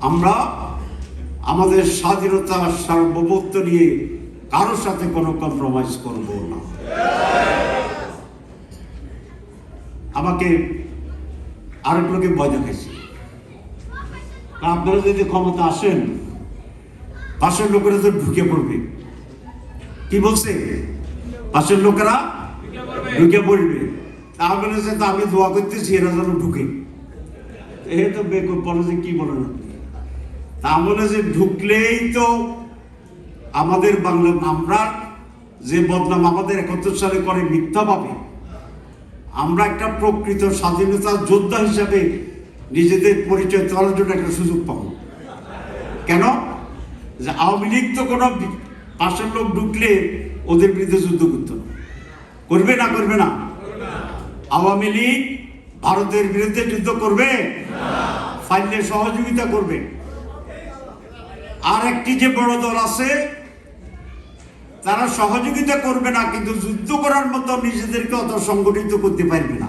আমরা আমাদের স্বাধীনতা সার্বভৌমত্ব নিয়ে কারোর সাথে কোনো কম্প্রোমাইজ করব না। আমাকে আরেক লোকে ভয় দেখাইছে। আপনারা যদি ক্ষমতা আসেন, পাশের লোকেরা তো ঢুকে পড়বে। কি বলছে? পাশের লোকেরা ঢুকে পড়বে। তা বলেছে, তো আমি দোয়া করতেছি, এরা যেন ঢুকে। এ তো বেকুব বলে যে কি বলেন আপনি? তা বলে যে ঢুকলেই তো আমাদের বাংলা, আমরা যে বদনাম আমাদের একাত্তর সালে করে মিথ্যা পাবে আমরা একটা প্রকৃত স্বাধীনতা যোদ্ধা হিসাবে নিজেদের পরিচয় দেওয়ার জন্য একটা সুযোগ পাবো। কেন? যে আওয়ামী লীগ তো কোনো পাশের লোক ঢুকলে ওদের বিরুদ্ধে যুদ্ধ করতো করবে না করবে না। আওয়ামী লীগ ভারতের বিরুদ্ধে যুদ্ধ করবে ফাইলে সহযোগিতা করবে। আর একটি যে বড় দল আছে, তারা সহযোগিতা করবে না, কিন্তু যুদ্ধ করার মতো নিজেদেরকে অত সংগঠিত করতে পারবে না।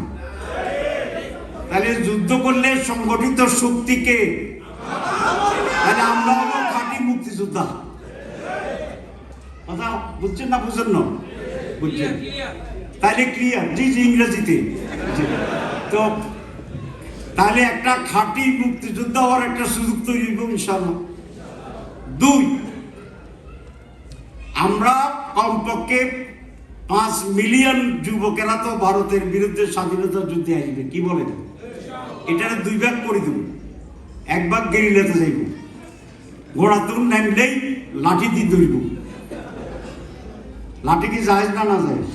তাহলে যুদ্ধ করলে সংগঠিত শক্তিকে তাহলে আমরা হব খাঁটি মুক্তিযোদ্ধা। কথা বুঝছেন না বুঝছেন না? বুঝছেন। তাহলে ক্লিয়ার? জি জি, ইংরেজিতে। তো তাহলে একটা খাঁটি মুক্তিযোদ্ধা হওয়ার একটা সুযোগ তৈরি হবে ইনশাল্লাহ দুই, আমরা কমপক্ষে পাঁচ মিলিয়ন যুবকেরা তো ভারতের বিরুদ্ধে স্বাধীনতা যুদ্ধে আসবে, কি বলেন? এটা দুই ভাগ করে দেব। এক ভাগ গেরিলাতে যাইব। ঘোড়া তুন নামলেই লাঠি দিয়ে ধরব। লাঠি কি জাহেজ না না জাহেজ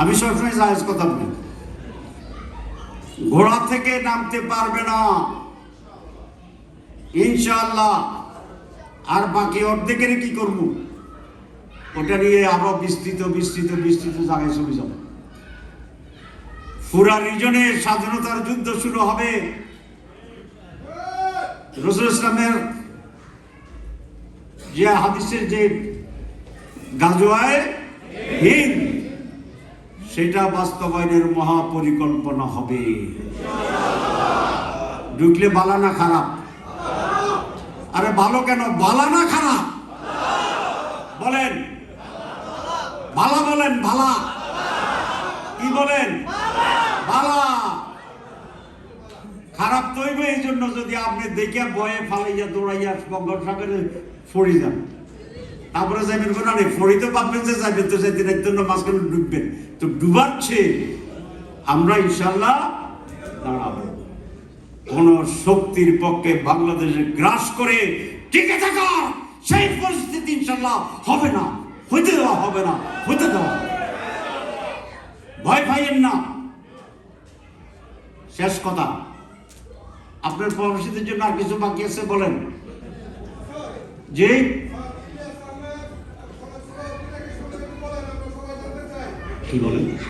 আমি সবসময় জাহেজ কথা বলি। ঘোড়া থেকে নামতে পারবে না। ইনশাআল্লাহ আর বাকি অর্ধেকের কি করব? ওটা নিয়ে আরও বিস্তৃত বিস্তৃত বিস্তৃত জায়গায় চলে যাব। ফুরা রিজনে স্বাধীনতার যুদ্ধ শুরু হবে। রসুল ইসলামের যে হাদিসের যে গাজোয়ায় হিন্দ, সেটা বাস্তবায়নের মহাপরিকল্পনা হবে। ঢুকলে বালানা খারাপ? আরে ভালো কেন? বালা না খারাপ বলেন। ভালা বলেন ভালা কি বলেন? ভালা খারাপ তৈবে এই জন্য যদি আপনি দেখে বয়ে ফালাইয়া দৌড়াইয়া বঙ্গোপসাগরে ফড়ি যান। তারপরে যাবেন কোন আরে ফড়ি তো ভাববেন যে যাবেন তো সেদিন একজন মাঝখানে ডুববেন তো ডুবাচ্ছে। আমরা ইনশাল্লাহ দাঁড়াবো। কোন শক্তির পক্ষে বাংলাদেশে গ্রাস করে টিকে থাকা, সেই পরিস্থিতি ইনশাল্লাহ হবে না, হইতে দেওয়া হবে না, হইতে দেওয়া ভয় পাইয়েন না। শেষ কথা। আপনার পরামর্শীদের জন্য আর কিছু বাকি আছে বলেন। যে কি বলেন?